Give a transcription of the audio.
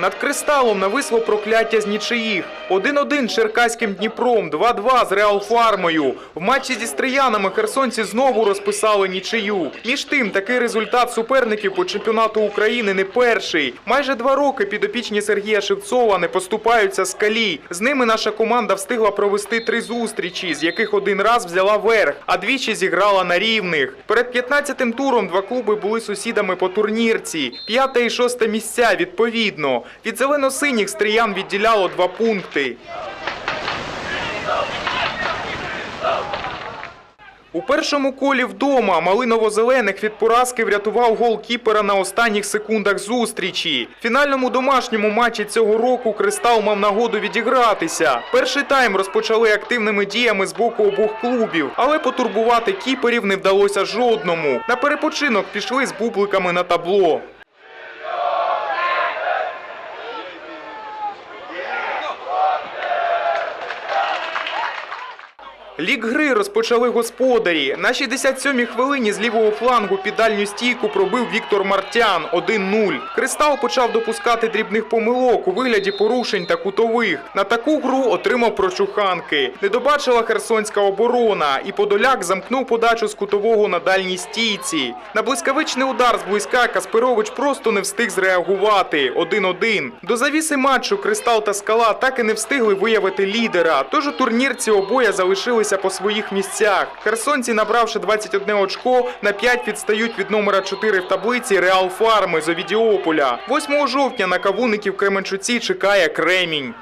Над кристалом нависло прокляття з нічиїх. 1-1 з Черкаським Дніпром, 2-2 з Реал Фармою. В матчі зі стріянами херсонці знову розписали нічию. Між тим, такий результат суперників по чемпіонату України не перший. Майже два роки підопічні Сергія Шевцова не поступаються скалі. З ними наша команда встигла провести три зустрічі, з яких один раз взяла верх, а двічі зіграла на рівних. Перед 15-тим туром два клуби були сусідами по турнірці. П'яте і шосте місця відповідно. Від зелено-синіх стріян відділяло два пункти. У першому колі вдома малиново-зелених від поразки врятував гол кіпера на останніх секундах зустрічі. В фінальному домашньому матчі цього року Кристал мав нагоду відігратися. Перший тайм розпочали активними діями з боку обох клубів, але потурбувати кіперів не вдалося жодному. На перепочинок пішли з бубликами на табло. Лік гри розпочали господарі. На 67-й хвилині з лівого флангу під дальню стійку пробив Віктор Мартян 1-0. Кристал почав допускати дрібних помилок у вигляді порушень та кутових. На таку гру отримав прочуханки. Не добачила херсонська оборона, і Подоляк замкнув подачу з кутового на дальній стійці. На блискавичний удар з близька Касперович просто не встиг зреагувати. 1-1. До завіси матчу Кристал та Скала так і не встигли виявити лідера. Тож у турнірці обоє залишилися по своїх місцях. Херсонці, набравши 21 очко, на 5 відстають від номера 4 в таблиці Реал Фарми з Овідіополя. 8 жовтня на кавуників Кременчуці чекає Кремінь.